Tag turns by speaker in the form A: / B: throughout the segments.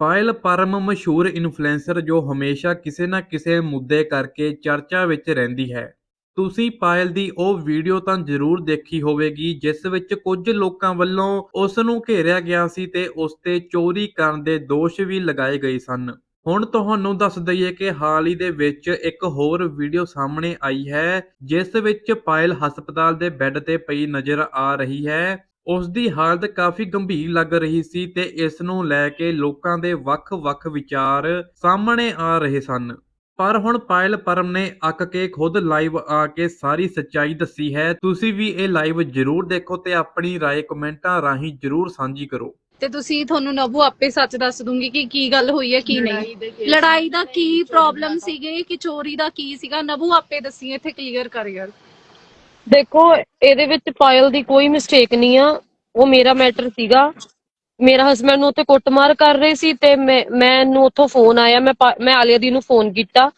A: ਪਾਇਲ ਪਰਮ ਮਸ਼ਹੂਰ ਇਨਫਲੂਐਂਸਰ ਜੋ ਹਮੇਸ਼ਾ ਕਿਸੇ ਨਾ ਕਿਸੇ ਮੁੱਦੇ ਕਰਕੇ ਚਰਚਾ ਵਿੱਚ ਰਹਿੰਦੀ ਹੈ। ਤੁਸੀਂ ਪਾਇਲ ਦੀ ਉਹ ਵੀਡੀਓ ਤਾਂ ਜ਼ਰੂਰ ਦੇਖੀ ਹੋਵੇਗੀ, ਜਿਸ ਵਿੱਚ ਕੁਝ ਲੋਕਾਂ ਵੱਲੋਂ ਉਸ ਨੂੰ ਘੇਰਿਆ ਗਿਆ ਸੀ ਤੇ ਉਸ ਤੇ ਚੋਰੀ ਕਰਨ ਦੇ ਦੋਸ਼ ਵੀ ਲਗਾਏ ਗਏ ਸਨ। ਹੁਣ ਤੁਹਾਨੂੰ ਦੱਸ ਦਈਏ ਕਿ ਹਾਲ ਹੀ ਦੇ ਵਿੱਚ ਇੱਕ ਹੋਰ ਵੀਡੀਓ ਸਾਹਮਣੇ ਆਈ ਹੈ, ਜਿਸ ਵਿੱਚ ਪਾਇਲ ਹਸਪਤਾਲ ਦੇ ਬੈੱਡ ਤੇ ਪਈ ਨਜ਼ਰ ਆ ਰਹੀ ਹੈ। ਉਸ ਦੀ ਹਾਲਤ ਕਾਫੀ ਗੰਭੀਰ ਲੱਗ ਰਹੀ ਸੀ ਤੇ ਇਸ ਨੂੰ ਲੈ ਕੇ ਲੋਕਾਂ ਦੇ ਵੱਖ-ਵੱਖ ਵਿਚਾਰ ਸਾਹਮਣੇ ਆ ਰਹੇ ਸਨ ਪਰ ਹੁਣ ਪਾਇਲ ਪਰਮ ਨੇ ਅੱਕ ਕੇ ਖੁਦ ਲਾਈਵ ਆ ਕੇ ਸਾਰੀ ਸੱਚਾਈ ਦੱਸੀ ਹੈ ਤੁਸੀਂ ਵੀ ਇਹ ਲਾਈਵ ਜ਼ਰੂਰ ਦੇਖੋ ਤੇ ਆਪਣੀ رائے ਕਮੈਂਟਾਂ ਰਾਹੀਂ ਜ਼ਰੂਰ ਸਾਂਝੀ ਕਰੋ
B: ਤੇ ਤੁਸੀਂ ਤੁਹਾਨੂੰ ਨਬੂ ਆਪੇ ਸੱਚ ਦੱਸ ਦੂੰਗੀ ਕਿ ਕੀ ਗੱਲ ਹੋਈ ਹੈ ਕੀ ਨਹੀਂ ਲੜਾਈ ਦਾ ਕੀ ਪ੍ਰੋਬਲਮ ਸੀਗੇ ਕਿ ਚੋਰੀ ਦਾ ਕੀ ਸੀਗਾ ਨਬੂ ਆਪੇ ਦੱਸੀ ਇੱਥੇ ਕਲੀਅਰ ਕਰ ਯਾਰ
C: ਦੇਖੋ, ਇਹਦੇ ਵਿੱਚ ਪਾਇਲ ਦੀ ਕੋਈ ਮਿਸਟੇਕ ਨਹੀਂ ਆ। ਉਹ ਮੇਰਾ ਮੈਟਰ ਸੀਗਾ। ਮੇਰਾ ਹਸਬੰਡ ਨੂੰ ਉੱਥੇ ਕੁੱਟਮਾਰ ਕਰ ਰਹੇ ਸੀ ਤੇ ਮੈਂ, ਮੈਨੂੰ ਉੱਥੋਂ ਫੋਨ ਆਇਆ। ਮੈਂ ਪਾ- ਮੈਂ ਆਲਿਆ ਦੀ ਨੂੰ ਫੋਨ ਕੀਤਾ।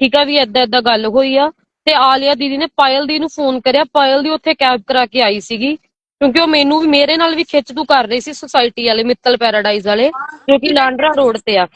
C: ਠੀਕ ਆ ਵੀ ਏਦਾਂ ਏਦਾਂ ਗੱਲ ਹੋਈ ਆ। ਤੇ ਆਲਿਆ ਦੀਦੀ ਨੇ ਪਾਇਲ ਦੀ ਨੂੰ ਫੋਨ ਕਰਿਆ। ਪਾਇਲ ਦੀ ਉੱਥੇ ਕੈਬ ਕਰਾ ਕੇ ਆਈ ਸੀਗੀ। ਕਿਉਂਕਿ ਉਹ ਮੈਨੂੰ ਵੀ, ਮੇਰੇ ਨਾਲ ਵੀ ਖਿੱਚ ਤੂ ਕਰ ਰਹੀ ਸੀ ਸੁਸਾਇਟੀ ਵਾਲੇ, ਮਿੱਤਲ ਪੈਰਾਡਾਈਜ਼ ਵਾਲੇ, ਜੋ ਕਿ ਲਾਂਡਰਾ ਰੋਡ ਤੇ ਆ।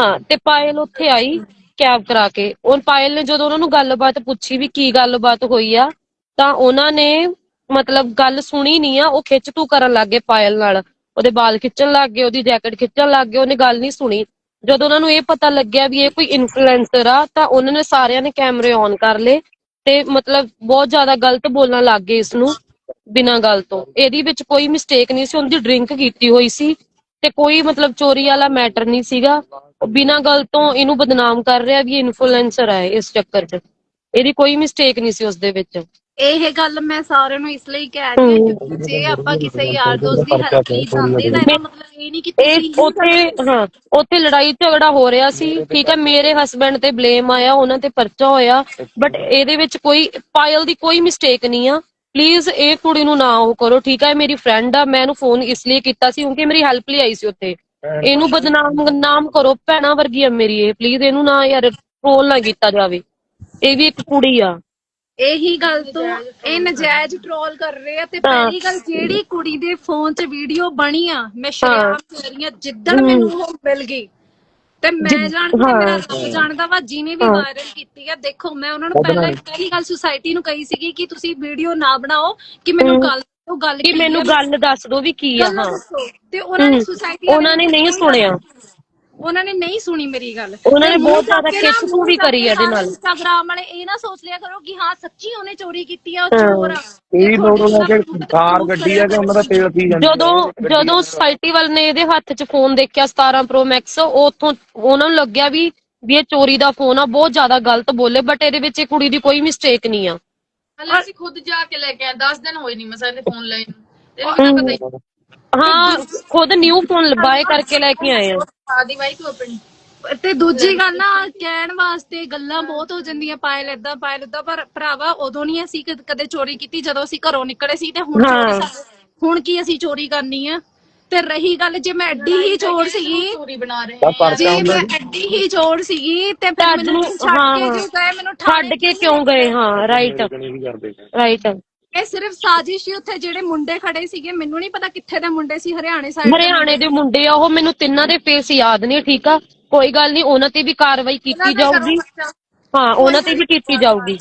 C: ਹਾਂ, ਤੇ ਪਾਇਲ ਉੱਥੇ ਆਈ ਕੈਬ ਕਰਾ ਕੇ। ਉਹ ਪਾਇਲ ਨੇ ਜਦੋਂ ਉਹਨਾਂ ਨੂੰ ਗੱਲਬਾਤ ਪੁੱਛੀ ਵੀ ਕੀ ਗੱਲਬਾਤ ਹੋਈ ਆ ਤਾਂ ਉਹਨਾਂ ਨੇ ਮਤਲਬ ਗੱਲ ਸੁਣੀ ਨਹੀਂ ਆ, ਉਹ ਖਿੱਚ ਤੂ ਕਰਨ ਲੱਗ ਗਏ ਪਾਇਲ ਨਾਲ। ਉਹਦੇ ਵਾਲ ਖਿੱਚਣ ਲੱਗ ਗਏ, ਉਹਦੀ ਜੈਕਟ ਖਿੱਚਣ ਲੱਗ ਗਏ, ਉਹਨੇ ਗੱਲ ਨਹੀਂ ਸੁਣੀ। ਜਦੋਂ ਉਹਨਾਂ ਨੂੰ ਇਹ ਪਤਾ ਲੱਗਿਆ ਵੀ ਇਹ ਕੋਈ ਇਨਫਲੂਐਂਸਰ ਆ, ਤਾਂ ਉਹਨਾਂ ਨੇ ਸਾਰਿਆਂ ਨੇ ਕੈਮਰੇ ਔਨ ਕਰ ਲਏ ਤੇ ਮਤਲਬ ਬਹੁਤ ਜ਼ਿਆਦਾ ਗਲਤ ਬੋਲਣ ਲੱਗ ਗਏ ਇਸ ਨੂੰ ਬਿਨਾਂ ਗੱਲ ਤੋਂ। ਇਹਦੀ ਵਿੱਚ ਕੋਈ ਮਿਸਟੇਕ ਨਹੀਂ ਸੀ, ਉਹਦੀ ਡਰਿੰਕ ਕੀਤੀ ਹੋਈ ਸੀ ਤੇ ਕੋਈ ਮਤਲਬ ਚੋਰੀ ਵਾਲਾ ਮੈਟਰ ਨਹੀਂ ਸੀਗਾ। ਬਿਨਾਂ ਗੱਲ ਤੋਂ ਇਹਨੂੰ ਬਦਨਾਮ ਕਰ ਰਿਹਾ ਵੀ ਇਨਫਲੂਐਂਸਰ ਹੈ ਇਸ ਚੱਕਰ 'ਚ। ਇਹਦੀ ਕੋਈ ਮਿਸਟੇਕ ਨਹੀਂ ਸੀ ਉਸ ਦੇ ਵਿੱਚ।
B: ਇਹ ਗੱਲ ਮੈਂ ਸਾਰਿਆਂ ਨੂੰ ਇਸ ਲਈ ਕਹਿ ਰਹੀ ਹਾਂ ਕਿਉਂਕਿ ਜੇ ਆਪਾਂ ਕਿਸੇ ਯਾਰ ਦੋਸਤ ਦੀ ਲਈ ਜਾਂਦੇ ਤਾਂ ਇਹਦਾ ਮਤਲਬ ਇਹ ਨਹੀਂ ਕਿ
C: ਇਹ
B: ਤੁਸੀਂ
C: ਉੱਥੇ ਹਾਂ ਉੱਥੇ ਲੜਾਈ ਝਗੜਾ ਹੋ ਰਿਹਾ ਸੀ ਠੀਕ ਹੈ ਮੇਰੇ ਹਸਬੰਡ ਤੇ ਬਲੇਮ ਆਇਆ ਉਹਨਾਂ ਤੇ ਪਰਚਾ ਹੋਇਆ ਬਟ ਇਹਦੇ ਵਿੱਚ ਕੋਈ ਪਾਇਲ ਦੀ ਕੋਈ ਮਿਸਟੇਕ ਨਹੀਂ ਆ। ਪਲੀਜ਼ ਇਹ ਕੁੜੀ ਨੂੰ ਨਾ ਉਹ ਕਰੋ ਠੀਕ ਹੈ ਮੇਰੀ ਫਰੈਂਡ ਆ ਮੈਂ ਇਹਨੂੰ ਫੋਨ ਇਸ ਲਈ ਕੀਤਾ ਸੀ ਕਿਉਂਕਿ ਮੇਰੀ ਹੈਲਪ ਲਈ ਆਈ ਸੀ ਉੱਥੇ। ਇਹਨੂੰ ਬਦਨਾਮ ਨਾਮ ਕਰੋ ਭੈਣਾ ਵਰਗੀ ਆ ਮੇਰੀ ਇਹ ਪਲੀਜ਼ ਇਹਨੂੰ ਨਾ ਯਾਰ ਟ੍ਰੋਲ ਨਾ ਕੀਤਾ ਜਾਵੇ। ਇਹ ਵੀ ਇੱਕ ਕੁੜੀ ਆ।
B: ਇਹੀ ਗੱਲ ਤੋਂ ਇਹ ਨਜਾਇਜ਼ ਟ੍ਰੋਲ ਕਰ ਰਹੇ ਆ। ਤੇ ਪਹਿਲੀ ਗੱਲ ਜਿਹੜੀ ਕੁੜੀ ਦੇ ਫੋਨ 'ਚ ਵੀਡੀਓ ਬਣੀ ਆ ਮੈਂ ਸ਼ਰਿਆਮ ਕਹਿ ਰਹੀ ਆ ਜਿੱਦਣ ਮੈਨੂੰ ਉਹ ਮਿਲ ਗਈ ਤੇ ਮੈਂ ਜਾਣਦੀ ਹਾਂ, ਮੇਰਾ ਰੱਬ ਜਾਣਦਾ ਵਾ ਜਿਹਨੇ ਵੀ ਵਾਇਰਲ ਕੀਤੀ ਆ ਦੇਖੋ ਮੈਂ ਉਹਨਾਂ ਨੂੰ ਪਹਿਲਾਂ ਪਹਿਲੀ ਗੱਲ ਸੁਸਾਇਟੀ ਨੂੰ ਕਹੀ ਸੀਗੀ ਕਿ ਤੁਸੀਂ ਵੀਡੀਓ ਨਾ ਬਣਾਓ ਕਿ ਮੈਨੂੰ ਗੱਲ ਉਹ ਗੱਲ
C: ਕਿ ਮੈਨੂੰ ਗੱਲ ਦੱਸ ਦੋ ਵੀ ਕੀ ਆ ਹਾਂ।
B: ਤੇ ਉਹਨਾਂ ਨੇ ਸੁਸਾਇਟੀ
C: ਉਹਨਾਂ ਨੇ ਨਹੀਂ ਸੁਣਿਆ।
B: ਉਹਨਾਂ ਨੇ ਨਹੀਂ ਸੁਣੀ ਮੇਰੀ ਗੱਲ।
C: ਉਹਨਾਂ ਨੇ ਬਹੁਤ ਜ਼ਿਆਦਾ ਖਿੱਚ ਤੂ ਵੀ ਕਰੀ ਆ ਇਹਦੇ ਨਾਲ।
B: ਇੰਸਟਾਗ੍ਰਾਮ ਵਾਲੇ ਇਹ ਨਾ ਸੋਚ ਲਿਆ ਕਰੋ ਕਿ ਹਾਂ ਸੱਚੀ ਉਹਨੇ ਚੋਰੀ ਕੀਤੀ ਆ ਉਹ ਚੋਰ ਆ।
D: ਇਹ ਲੋੜੋਂ ਲੈ ਕੇ ਕਾਰ ਗੱਡੀ ਹੈ ਕਿ ਉਹਨਾਂ ਦਾ ਤੇਲ ਪੀ ਜਾਂਦੇ
C: ਜਦੋਂ ਜਦੋਂ ਸੋਸਾਇਟੀ ਵਾਲ ਨੇ ਇਹਦੇ ਹੱਥ 'ਚ ਫੋਨ ਦੇਖਿਆ 17 ਪ੍ਰੋ ਮੈਕਸ ਉਹ ਉੱਥੋਂ ਉਹਨਾਂ ਨੂੰ ਲੱਗਿਆ ਵੀ ਵੀ ਇਹ ਚੋਰੀ ਦਾ ਫੋਨ ਆ ਬਹੁਤ ਜ਼ਿਆਦਾ ਗਲਤ ਬੋਲੇ ਬਟ ਇਹਦੇ ਵਿੱਚ ਇਹ ਕੁੜੀ ਦੀ ਕੋਈ ਮਿਸਟੇਕ ਨਹੀਂ ਆ।
E: ਹਲੇ ਅਸੀਂ ਖੁਦ ਜਾ ਕੇ ਲੈ ਕੇ ਆਏ 10 ਦਿਨ ਹੋਏ ਨਹੀਂ ਮੈਂ ਸਾਡੇ ਫੋਨ ਲਏ ਨੂੰ। ਤੈਨੂੰ ਕਿਹੜਾ ਪਤਾ ਹੀ
C: ਹਾਂ ਖੁਦ ਨਿਊ ਫੋਨ ਬਾਏ ਕਰਕੇ ਲੈ ਕੇ ਆਏ ਆ।
E: ਆਦੀ ਬਾਈ ਤੂੰ ਆਪਣੀ।
B: ਤੇ ਦੂਜੀ ਗੱਲ ਨਾ ਕਹਿਣ ਵਾਸਤੇ ਗੱਲਾਂ ਬਹੁਤ ਹੋ ਜਾਂਦੀਆਂ ਪਾਇਲ ਏਦਾਂ ਪਾਇਲ ਏਦਾਂ ਪਰ ਭਰਾਵਾ ਉਦੋਂ ਨਹੀਂ ਅਸੀਂ ਕਦ- ਕਦੇ ਚੋਰੀ ਕੀਤੀ ਜਦੋਂ ਅਸੀਂ ਘਰੋਂ ਨਿਕਲੇ ਸੀ ਤੇ ਹੁਣ ਚੋਰੀ
C: ਹਾਂ।
B: ਕਰ- ਹੁਣ ਕੀ ਅਸੀਂ ਚੋਰੀ ਕਰਨੀ ਆ? ਤੇ ਰਹੀ ਗੱਲ ਜੇ ਮੈਂ ਐਡੀ ਹੀ ਚੋਰ ਸੀਗੀ
E: ਚੋਰੀ ਬਣਾ ਰਹੇ
D: ਤਾਂ
B: ਜੇ ਮੈਂ ਐਡੀ ਹੀ ਚੋਰ ਸੀਗੀ ਤੇ ਫਿਰ
C: ਅੱਜ
B: ਮੈਨੂੰ
C: ਨੂੰ-
B: ਛੱਡ
C: ਹਾਂ।
B: ਕੇ ਕਿਉਂ ਗਏ ਮੈਨੂੰ
C: ਛੱਡ
B: ਠਾਣੇ
C: ਕੇ ਕਿਉਂ ਗਏ? ਹਾਂ ਰਾਈਟ
D: ਨਹੀਂ ਕਰਦੇ।
C: ਰਾਈਟ
B: ਇਹ ਸਿਰਫ ਸਾਜ਼ਿਸ਼ ਹੀ ਉੱਥੇ ਜਿਹੜੇ ਮੁੰਡੇ ਖੜੇ ਸੀਗੇ ਮੈਨੂੰ ਨਹੀਂ ਪਤਾ ਕਿੱਥੇ ਦੇ ਮੁੰਡੇ ਸੀ ਹਰਿਆਣੇ ਸਾਈਡ
C: ਹਰਿਆਣੇ ਦੇ ਮੁੰਡੇ ਆ ਉਹ ਮੈਨੂੰ ਤਿੰਨਾਂ ਦੇ ਫੇਸ ਯਾਦ ਨਹੀਂ ਠੀਕ ਆ? ਕੋਈ ਗੱਲ ਨਹੀਂ ਉਹਨਾਂ ਤੇ ਵੀ ਕਾਰਵਾਈ ਕੀਤੀ ਜਾਊਗੀ। ਹਾਂ ਉਹਨਾਂ ਤੇ ਵੀ ਕੀਤੀ ਜਾਊਗੀ।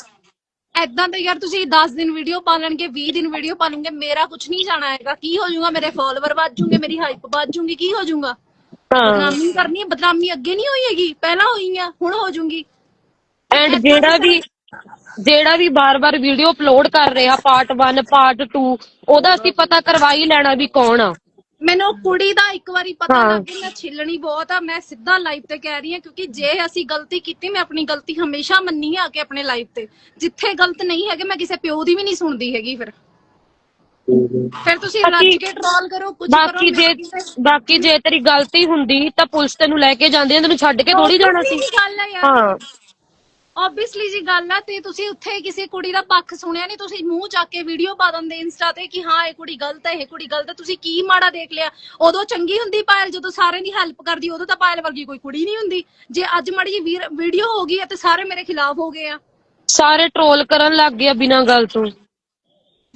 B: ਐਦਾਂ ਤਾਂ ਯਾਰ ਤੁਸੀਂ 10 ਦਿਨ ਵੀਡੀਓ ਪਾ ਲੈਣਗੇ 20 ਦਿਨ ਵੀਡੀਓ ਪਾ ਲੂੰਗੇ ਮੇਰਾ ਕੁਝ ਨਹੀਂ ਜਾਣਾ ਹੈਗਾ। ਕੀ ਹੋ ਜਾਊਗਾ ਮੇਰੇ ਫਾਲੋਅਰ ਵੱਧ ਜੂਗੇ ਮੇਰੀ ਹਾਈਪ ਵੱਧ ਜੂਗੀ ਕੀ ਹੋ ਜਾਊਗਾ? ਬਦਨਾਮੀ ਕਰਨੀ ਹੈ ਬਦਨਾਮੀ ਅੱਗੇ ਨਹੀਂ ਹੋਈ ਹੈਗੀ ਪਹਿਲਾਂ ਹੋਈ ਆ ਹੁਣ ਹੋ ਜੂਗੀ
C: ਐਂਡ ਜਿਹੜਾ ਵੀ ਜਿਹੜਾ ਵੀ ਬਾਰ-ਬਾਰ ਵੀਡੀਓ ਅਪਲੋਡ ਕਰ ਰਿਹਾ ਪਾਰਟ 1 ਪਾਰਟ 2 ਉਹਦਾ ਅਸੀਂ ਪਤਾ ਕਰਵਾ ਹੀ ਲੈਣਾ ਵੀ ਕੌਣ ਆ।
B: ਮੈਨੂੰ ਕੁੜੀ ਦਾ ਇੱਕ ਵਾਰੀ ਪਤਾ
C: ਹਾਂ।
B: ਲੱਗ ਗਿਆ ਮੈਂ ਛਿੱਲਣੀ ਬਹੁਤ ਆ ਮੈਂ ਸਿੱਧਾ ਲਾਈਵ ਤੇ ਕਹਿ ਰਹੀ ਹਾਂ ਕਿਉਂਕਿ ਜੇ ਅਸੀਂ ਗਲਤੀ ਕੀਤੀ ਮੈਂ ਆਪਣੀ ਗਲਤੀ ਹਮੇਸ਼ਾ ਮੰਨੀ ਆ ਕੇ ਆਪਣੇ ਲਾਈਵ ਤੇ। ਜਿੱਥੇ ਗਲਤ ਨਹੀਂ ਹੈਗੇ ਮੈਂ ਕਿਸੇ ਪਿਓ ਦੀ ਵੀ ਨਹੀਂ ਸੁਣਦੀ ਹੈਗੀ ਫਿਰ। ਫਿਰ ਤੁਸੀਂ
C: ਬਾਕੀ-
B: ਰੱਜ ਕੇ ਟ੍ਰੋਲ ਕਰੋ ਕੁਝ ਕਰੋ
C: ਬਾਕੀ ਜੇ
B: ਮੈਂ ਕਿਸੇ-
C: ਬਾਕੀ ਜੇ ਤੇਰੀ ਗਲਤੀ ਹੁੰਦੀ ਤਾਂ ਪੁਲਿਸ ਤੈਨੂੰ ਲੈ ਕੇ ਜਾਂਦੇ ਤੈਨੂੰ ਛੱਡ ਕੇ ਥੋੜੀ ਜਾਣਾ ਸੀ।
B: ਗੱਲ ਯਾਰ।
C: ਹਾਂ।
B: ਆਬਵੀਅਸਲੀ ਜੀ ਗੱਲ ਆ ਤੇ ਤੁਸੀਂ ਉੱਥੇ ਕਿਸੇ ਕੁੜੀ ਦਾ ਪੱਖ ਸੁਣਿਆ ਨਹੀਂ ਤੁਸੀਂ ਮੂੰਹ ਚੱਕ ਕੇ ਵੀਡੀਓ ਪਾ ਦਿੰਦੇ ਇੰਸਟਾ ਤੇ ਕਿ ਹਾਂ ਇਹ ਕੁੜੀ ਗਲਤ ਹੈ ਇਹ ਕੁੜੀ ਗਲਤ ਹੈ ਤੁਸੀਂ ਕੀ ਮਾੜਾ ਦੇਖ ਲਿਆ? ਉਦੋਂ ਚੰਗੀ ਹੁੰਦੀ ਪਾਇਲ ਜਦੋਂ ਸਾਰਿਆਂ ਦੀ ਹੈਲਪ ਕਰਦੀ ਉਦੋਂ ਤਾਂ ਪਾਇਲ ਵਰਗੀ ਕੋਈ ਕੁੜੀ ਨਹੀਂ ਹੁੰਦੀ। ਜੇ ਅੱਜ ਮਾੜੀ ਜੀ ਵੀਡੀਓ ਹੋ ਗਈ ਹੈ ਤੇ ਸਾਰੇ ਮੇਰੇ ਖਿਲਾਫ ਹੋ ਗਏ ਆ।
C: ਸਾਰੇ ਟਰੋਲ ਕਰਨ ਲੱਗ ਗਏ ਬਿਨਾਂ ਗੱਲ ਤੋਂ।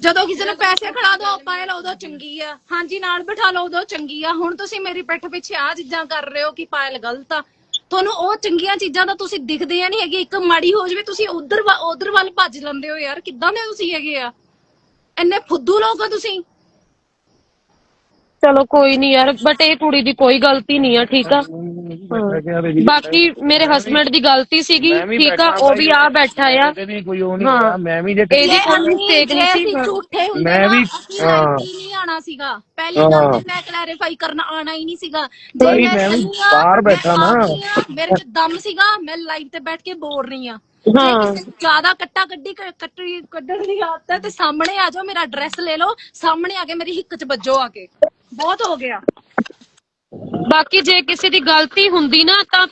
B: ਜਦੋਂ ਕਿਸੇ ਨੂੰ ਪੈਸੇ ਖੜਾ ਦੋ ਪਾਇਲ ਉਦੋਂ ਚੰਗੀ ਆ। ਹਾਂਜੀ ਨਾਲ ਬਿਠਾ ਲਓ ਉਦੋਂ ਚੰਗੀ ਆ। ਹੁਣ ਤੁਸੀਂ ਮੇਰੀ ਪਿੱਠ ਪਿੱਛੇ ਆ ਚੀਜ਼ਾਂ ਕਰ ਰਹੇ ਹੋ ਕਿ ਪਾਇਲ ਗਲਤ ਆ। ਤੁਹਾਨੂੰ ਉਹ ਚੰਗੀਆਂ ਚੀਜ਼ਾਂ ਤਾਂ ਤੁਸੀਂ ਦਿਖਦੇ ਆ ਨਹੀਂ ਹੈਗੇ ਇੱਕ ਮਾੜੀ ਹੋ ਜਵੇ, ਤੁਸੀਂ ਉਧਰ ਉਧਰ ਵੱਲ ਭੱਜ ਲੈਂਦੇ ਹੋ ਯਾਰ। ਕਿੱਦਾਂ ਦੇ ਤੁਸੀਂ ਹੈਗੇ ਆ? ਇੰਨੇ ਫੁੱਦੂ ਲੋਕ ਹੋ ਤੁਸੀਂ।
C: ਚਲੋ ਕੋਈ ਨਹੀਂ ਯਾਰ ਬਟ ਇਹ ਕੁੜੀ ਦੀ ਕੋਈ ਗਲਤੀ ਨਹੀਂ ਆ, ਠੀਕ ਆ? ਬਾਕੀ ਮੇਰੇ ਹਸਬੰਡ ਦੀ ਗਲਤੀ ਸੀਗੀ ਠੀਕ ਆ ਉਹ ਵੀ ਆ ਬੈਠਾ ਆ
D: ਇਹਦੇ ਵੀ ਕੋਈ ਉਹ ਨਹੀਂ
C: ਹਾਂ।
D: ਹੋਇਆ, ਮੈਂ ਵੀ ਜੇ
C: ਇਹਦੀ
B: ਜੇ
C: ਕੋਈ
B: ਜੇ
C: ਨਹੀਂ ਸੀ।
B: ਝੂਠੇ ਹੁੰਦੇ
D: ਮੈਂ ਵੀ- ਹਾਂ।
B: ਨਹੀਂ ਆਣਾ ਸੀਗਾ ਪਹਿਲੀ ਗੱਲ
D: ਹਾਂ।
B: ਤੇ ਮੈਂ ਕਲੈਰੀਫਾਈ ਕਰਨ ਆਣਾ ਹੀ ਨਹੀਂ ਸੀਗਾ
D: ਭਾਈ, ਮੈਂ ਵੀ
B: ਚੱਲੀ ਆ,
D: ਬਾਹਰ
B: ਮੈਂ
D: ਬੈਠਾ ਨਾ।
B: ਆ, ਮੇਰੇ ਚ ਦਮ ਸੀਗਾ ਮੈਂ ਲਾਈਵ ਤੇ ਬੈਠ ਕੇ ਬੋਲ ਰਹੀ ਆ
C: ਹਾਂ
B: ਜ਼ਿਆਦਾ ਕੱਟਾ ਕੱਢੀ ਕ- ਕੱਟੀ ਕੱਢਣ ਦੀ ਆਦਤ ਹੈ ਤੇ ਸਾਹਮਣੇ ਆ ਜਾਓ ਮੇਰਾ ਐਡਰੈਸ ਲੈ ਲਓ ਸਾਹਮਣੇ ਆ ਕੇ ਮੇਰੀ ਹਿੱਕ ਚ ਵੱਜੋ ਆ ਕੇ ਬਹੁਤ ਹੋ ਗਿਆ
C: ਬਾਕੀ ਜੇ ਕਿਸੇ ਦੀ ਗਲਤੀ ਹੁੰਦੀ ਨਾ ਤਾਂ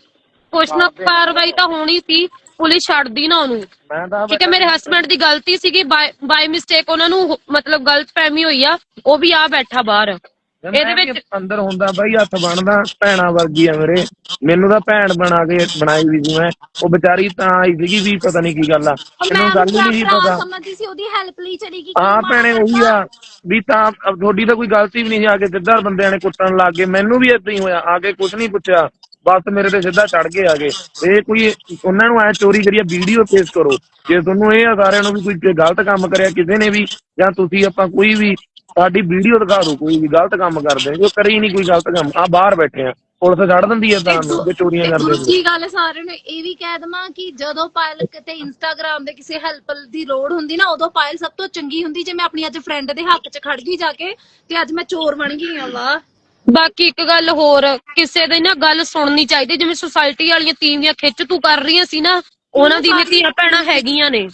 C: ਕੁਛ ਨਾ ਕਾਰਵਾਈ ਤਾਂ ਹੋਣੀ ਸੀ ਪੁਲਿਸ ਛੱਡਦੀ ਨਾ ਉਹਨੂੰ।
D: ਮੈਂ ਤਾਂ
C: ਠੀਕ ਹੈ ਮੇਰੇ ਹਸਬੰਡ ਦੀ ਗਲਤੀ ਸੀਗੀ ਬਾਈ ਮਿਸਟੇਕ ਉਹਨਾਂ ਨੂੰ ਮਤਲਬ ਗਲਤ ਫਹਿਮੀ ਹੋਈ ਆ ਉਹ ਵੀ ਆ ਬੈਠਾ ਬਾਹਰ। ਇਹਦੇ ਵਿੱਚ
D: ਅੰਦਰ ਹੁੰਦਾ ਬਾਈ ਹੱਥ ਬਣਦਾ ਭੈਣਾ ਵਰਗੀ ਆ ਮੇਰੇ। ਮੈਨੂੰ ਤਾਂ ਭੈਣ ਬਣਾ ਕੇ ਬਣਾਈ ਵੀ ਸੀ ਮੈਂ ਉਹ ਵਿਚਾਰੀ ਤਾਂ ਆਈ ਸੀਗੀ ਵੀ ਪਤਾ ਨਹੀਂ ਕੀ ਗੱਲ ਆ। ਮੈਨੂੰ ਗੱਲ ਹੀ ਨਹੀਂ ਸੀ
B: ਭਰਾ
D: ਪਤਾ।
B: ਸਮਝਦੀ ਸੀ ਉਹਦੀ ਹੈਲਪ ਲਈ ਚਲੀ ਗਈ
D: ਹਾਂ ਭੈਣੇ ਉਹੀ ਆ ਵੀ ਤਾਂ ਤੁਹਾਡੀ ਤਾਂ ਕੋਈ ਗਲਤੀ ਵੀ ਨਹੀਂ ਆ ਕੇ ਸਿੱਧਾ ਬੰਦਿਆਂ ਨੇ ਕੁੱਟਣ ਲੱਗ ਗਏ। ਮੈਨੂੰ ਵੀ ਏਦਾਂ ਹੀ ਹੋਇਆ ਆ ਕੇ ਕੁਝ ਨਹੀਂ ਪੁੱਛਿਆ। ਬਸ ਮੇਰੇ ਤੇ ਸਿੱਧਾ ਚੜ ਕੇ ਆ ਗਏ ਇਹ ਕੋਈ ਉਹਨਾਂ ਨੂੰ ਐ ਚੋਰੀ ਕਰੀਏ ਵੀਡੀਓ ਪੇਸ਼ ਕਰੋ। ਜੇ ਤੁਹਾਨੂੰ ਇਹ ਆ ਸਾਰਿਆਂ ਨੂੰ ਵੀ ਕੋਈ ਗਲਤ ਕੰਮ ਕਰਿਆ ਕਿਸੇ ਨੇ ਵੀ ਜਾਂ ਤੁਸੀਂ ਆਪਾਂ ਕੋਈ ਵੀ ਸਾਡੀ ਵੀਡੀਓ ਦਿਖਾ ਦਿਓ ਕੋਈ ਵੀ ਗਲਤ ਕੰਮ ਕਰਦੇ ਜੋ ਕਰੀ ਨਹੀਂ ਕੋਈ ਗਲਤ ਕੰਮ ਆ ਬਾਹਰ ਬੈਠੇ ਆ ਪੁਲਿਸ ਛੱਡ ਦਿੰਦੀ ਐ ਤਾਂ ਜੇ ਚੋਰੀਆਂ ਕਰਦੇ
B: ਦੂਜੀ ਗੱਲ ਸਾਰਿਆਂ ਨੂੰ ਇਹ ਵੀ ਕਹਿ ਦਵਾਂ ਕਿ ਜਦੋਂ ਪਾਇਲ ਕਿਤੇ ਇੰਸਟਾਗ੍ਰam ਦੇ ਕਿਸੇ ਹੈਲਪ ਦੀ ਲੋੜ ਹੁੰਦੀ ਨਾ ਉਦੋਂ ਪਾਇਲ ਸਭ ਤੋਂ ਚੰਗੀ ਹੁੰਦੀ ਜੇ ਮੈਂ ਆਪਣੀ ਅੱਜ ਫਰੈਂਡ ਦੇ ਹੱਕ 'ਚ ਖੜ ਗਈ ਜਾ ਕੇ ਤੇ ਅੱਜ ਮੈਂ ਚੋਰ ਬਣ ਗਈ ਆ ਵਾਹ।
C: ਬਾਕੀ ਇੱਕ ਗੱਲ ਹੋਰ ਕਿਸੇ ਦੀ ਨਾ ਗੱਲ ਸੁਣਨੀ ਚਾਹੀਦੀ ਜਿਵੇਂ ਸੁਸਾਇਟੀ ਵਾਲੀਆਂ ਤੀਵੀਆਂ ਖਿੱਚ ਤੂੰ ਕਰ ਰਹੀਆਂ ਸੀ ਨਾ ਉਹਨਾਂ ਦੀ ਵੀ ਧੀਆਂ ਭੈਣਾਂ ਹੈਗੀਆਂ ਨੇ।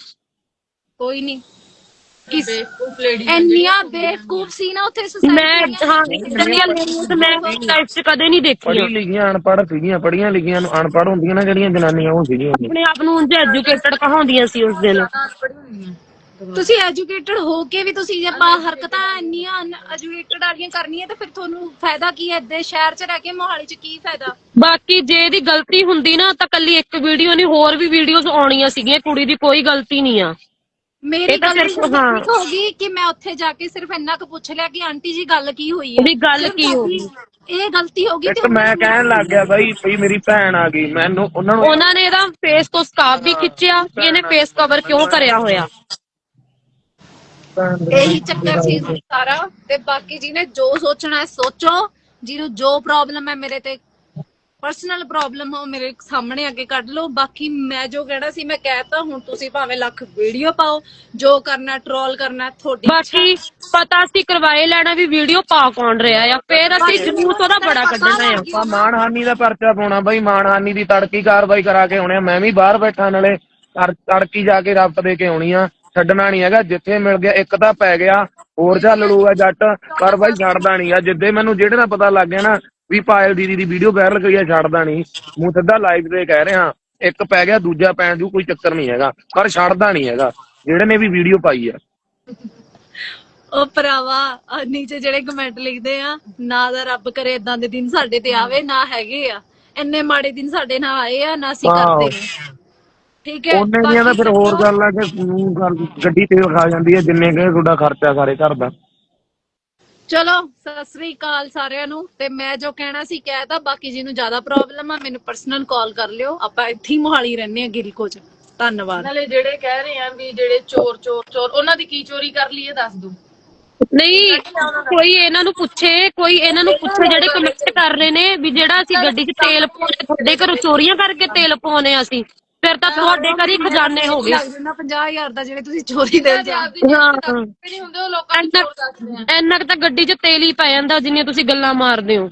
B: ਕੋਈ ਨਹੀਂ। ਕਿਸ
E: ਬੇਵਕੂਫ ਲੇਡੀ
B: ਇੰਨੀਆਂ ਬੇਵਕੂਫ ਸੀ ਨਾ ਉੱਥੇ
C: ਮੈਂ
B: ਸੁਸਾਇਟੀ
C: ਹਾਂ ਇਤਨੀਆਂ ਲੇਡੀਜ਼ ਮੈਂ ਲਾਈਫ 'ਚ ਕਦੇ ਨਹੀਂ ਦੇਖੀਆਂ।
D: ਪੜ੍ਹੀ ਲਿਖੀਆਂ ਅਨਪੜ੍ਹ ਸੀਗੀਆਂ ਪੜ੍ਹੀਆਂ ਲਿਖੀਆਂ ਨੂੰ ਅਨਪੜ੍ਹ ਹੁੰਦੀਆਂ ਨਾ ਜਿਹੜੀਆਂ ਜਨਾਨੀਆਂ ਉਹ ਸੀਗੀਆਂ।
C: ਆਪਣੇ ਆਪ ਨੂੰ ਉਂਝ ਐਜੂਕੇਟਡ ਕਹਾਉਂਦੀਆਂ ਸੀ ਉਸ ਦਿਨ।
B: ਤੁਸੀਂ ਐਜੂਕੇਟਡ ਹੋ ਕੇ ਵੀ ਤੁਸੀਂ ਜੇ ਆਪਾਂ ਹਰਕਤਾਂ ਇੰਨੀਆਂ ਐਜੂਕੇਟਡ ਵਾਲੀਆਂ ਕਰਨੀਆਂ ਤਾਂ ਫਿਰ ਤੁਹਾਨੂੰ ਫਾਇਦਾ ਕੀ ਹੈ? ਇੱਦੇ ਸ਼ਹਿਰ 'ਚ ਰਹਿ ਕੇ ਮੋਹਾਲੀ 'ਚ ਕੀ ਫਾਇਦਾ?
C: ਬਾਕੀ ਜੇ ਇਹਦੀ ਗਲਤੀ ਹੁੰਦੀ ਨਾ ਤਾਂ ਕੱਲੀ ਇੱਕ ਵੀਡੀਓ ਨਹੀਂ ਹੋਰ ਵੀ ਵੀਡੀਓਜ਼ ਆਉਣੀਆਂ ਸੀਗੀਆਂ। ਕੁੜੀ ਦੀ ਕੋਈ ਗਲਤੀ ਨਹੀਂ ਆ।
B: ਮੇਰੀ
C: ਤਾਂ
B: ਗੱਲ
C: ਸਿਰਫ- ਹਾਂ।
B: ਹੋ ਗਈ ਕਿ ਮੈਂ ਉੱਥੇ ਜਾ ਕੇ ਸਿਰਫ ਇੰਨਾ ਕੁ ਪੁੱਛ ਲਿਆ ਕਿ ਆਂਟੀ ਜੀ ਗੱਲ ਕੀ ਹੋਈ ਹੈ?
C: ਵੀ ਗੱਲ ਕੀ ਹੋ ਗਈ
B: ਇਹ ਗਲਤੀ ਹੋ ਗਈ
D: ਇੱਕ ਮੈਂ ਕਹਿਣ ਲੱਗ ਗਿਆ ਬਾਈ ਭਈ ਮੇਰੀ ਭੈਣ ਆ ਗਈ। ਮੈਨੂੰ ਉਹਨਾਂ ਨੂੰ
C: ਉਹਨਾਂ ਨੇ ਇਹਦਾ ਫੇਸ ਤੋਂ ਸਕਾਫ ਵੀ ਖਿੱਚਿਆ ਕਿ ਇਹਨੇ ਫੇਸ ਕਵਰ ਕਿਉਂ ਕਰਿਆ ਹੋਇਆ?
B: ਇਹੀ ਚੱਕਰ ਸੀ ਸਾਰਾ। ਤੇ ਬਾਕੀ ਜੀ ਨੇ ਜੋ ਸੋਚਣਾ ਹੈ ਸੋਚੋ। ਜਿਹਨੂੰ ਜੋ ਪ੍ਰੋਬਲਮ ਹੈ ਮੇਰੇ ਤੇ ਪਰਸਨਲ ਪ੍ਰੋਬਲਮ ਹੋ ਮੇਰੇ ਸਾਹਮਣੇ ਕੇ ਕੱਢ ਲਓ। ਬਾਕੀ ਮੈਂ ਜੋ ਕਹਿਣਾ ਸੀ ਮੈਂ ਕਹਿਤਾ ਹੁਣ ਤੁਸੀਂ ਭਾਵੇਂ ਲੱਖ ਵੀਡੀਓ ਪਾਓ ਜੋ ਕਰਨਾ ਟਰੋਲ ਕਰਨਾ ਤੁਹਾਡੀ
C: ਬਾਕੀ ਪਤਾ ਸੀ ਕਰਵਾਏ ਲੈਣਾ ਵੀ ਵੀਡੀਓ ਪਾ ਕੌਣ ਰਿਹਾ ਆ ਫੇਰ ਅਸੀਂ ਜਲੂਸ ਉਹਦਾ ਬੜਾ ਕੱਢਣਾ ਆ।
D: ਆਪਾਂ ਮਾਨਹਾਨੀ ਦਾ ਪਰਚਾ ਪਾਉਣਾ ਬਾਈ ਮਾਨਹਾਨੀ ਦੀ ਤੜਕੀ ਕਾਰਵਾਈ ਕਰਾ ਕੇ ਆਉਣੇ ਮੈਂ ਵੀ ਬਾਹਰ ਬੈਠਾ ਨਾਲੇ ਤੜ- ਤੜਕੀ ਜਾ ਕੇ ਰੱਬ ਦੇ ਕੇ ਆਉਣੀ ਆ। ਛੱਡਣਾ ਨਹੀਂ ਹੈਗਾ ਜਿੱਥੇ ਮਿਲ ਗਿਆ ਇੱਕ ਤਾਂ ਪੈ ਗਿਆ ਹੋਰ ਚੱਲ ਲੂਗਾ ਜੱਟ ਪਰ ਬਾਈ ਛੱਡਦਾ ਨਹੀਂ ਆ। ਜਿੱਦੇ ਮੈਨੂੰ ਜਿਹੜੇ ਦਾ ਪਤਾ ਲੱਗ ਗਿਆ ਨਾ ਵੀ ਪਾਇਲ ਦੀਦੀ ਦੀ ਵੀਡੀਓ ਵਾਇਰਲ ਕਰੀ ਆ ਛੱਡਦਾ ਨਹੀਂ ਮੂੰਹ ਸਿੱਧਾ ਲਾਈਵ ਤੇ ਕਹਿ ਰਿਹਾ ਇੱਕ ਪੈ ਗਿਆ ਦੂਜਾ ਪੈਣ ਜੂ ਕੋਈ ਚੱਕਰ ਨਹੀਂ ਹੈਗਾ। ਪਰ ਛੱਡਦਾ ਨਹੀਂ ਹੈਗਾ ਜਿਹੜੇ ਨੇ ਵੀ ਵੀਡੀਓ ਪਾਈ ਆ।
B: ਉਹ ਭਰਾਵਾ ਆਹ ਨੀਚੇ ਜਿਹੜੇ ਕਮੈਂਟ ਲਿਖਦੇ ਆ ਨਾ ਦਾ ਰੱਬ ਕਰੇ ਇਦਾਂ ਦੇ ਦਿਨ ਸਾਡੇ ਤੇ ਆਵੇ ਨਾ ਹੈਗੇ ਆ। ਇੰਨੇ ਮਾੜੇ ਦਿਨ ਸਾਡੇ ਨਾਲ ਆਏ ਆ ਨਾ ਅਸੀਂ। ਕਰਦੇ ਨੇ ਠੀਕ ਹੈ
D: ਉਹਨੇ ਦੀਆਂ ਤਾਂ ਫਿਰ ਹੋਰ। ਗੱਲ ਆ ਕਿ ਗੱਲ- ਗੱਡੀ ਤੇਲ ਖਾ ਜਾਂਦੀ ਹੈ ਜਿੰਨੇ ਕਿ ਤੁਹਾਡਾ ਖਰਚਾ ਸਾਰੇ ਘਰ ਦਾ।
B: ਚਲੋ ਸਤਿ ਸ੍ਰੀ ਅਕਾਲ ਸਾਰਿਆਂ ਨੂੰ। ਤੇ ਮੈਂ ਜੋ ਕਹਿਣਾ ਸੀ ਕਹਿਤਾ ਬਾਕੀ ਜਿਹਨੂੰ ਜ਼ਿਆਦਾ ਪ੍ਰੋਬਲਮ ਆ ਮੈਨੂੰ ਪਰਸਨਲ ਕਾਲ ਕਰ ਲਿਓ। ਆਪਾਂ ਇੱਥੇ ਹੀ ਮੋਹਾਲੀ ਰਹਿੰਦੇ ਆ ਗਿਲਕੋ ਚ ਧੰਨਵਾਦ।
E: ਨਾਲੇ ਜਿਹੜੇ ਕਹਿ ਰਹੇ ਆ ਵੀ ਜਿਹੜੇ ਚੋਰ ਚੋਰ ਚੋਰ ਉਹਨਾਂ ਦੀ ਕੀ ਚੋਰੀ ਕਰ ਲਈ ਇਹ ਦੱਸ ਦੋ।
C: ਨਹੀਂ ਕੋਈ ਇਹਨਾਂ ਨੂੰ ਪੁੱਛੇ ਕੋਈ ਇਹਨਾਂ ਨੂੰ ਪੁੱਛੇ ਜਿਹੜੇ ਕਮੈਂਟ ਕਰ ਰਹੇ ਨੇ ਵੀ ਜਿਹੜਾ ਅਸੀਂ ਗੱਡੀ 'ਚ ਤੇਲ ਪਾਉਣੇ ਤੁਹਾਡੇ ਘਰੋਂ ਚੋਰੀਆਂ ਕਰਕੇ ਤੇਲ ਪਾਉਣੇ ਆ ਅਸੀਂ। ਫਿਰ ਤਾਂ ਤੁਹਾਡੇ ਘਰ ਹੀ ਖਜ਼ਾਨੇ ਹੋ ਗਏ।
B: ਲੱਗ ਜਾਂਦਾ 50000 ਦਾ ਜਿਹੜੇ ਤੁਸੀਂ ਚੋਰੀ ਦੇ ਜਾ
C: ਹਾਂ।
E: ਨਹੀਂ ਹੁੰਦੇ ਉਹ ਲੋਕਾਂ ਨੂੰ ਚੋਰ ਦੱਸਦੇ ਆ।
C: ਇੰਨਾ ਕੁ ਤਾਂ ਗੱਡੀ 'ਚ ਤੇਲ ਹੀ ਪੈ ਜਾਂਦਾ ਜਿੰਨੀਆਂ ਤੁਸੀਂ ਗੱਲਾਂ ਮਾਰਦੇ ਹੋ।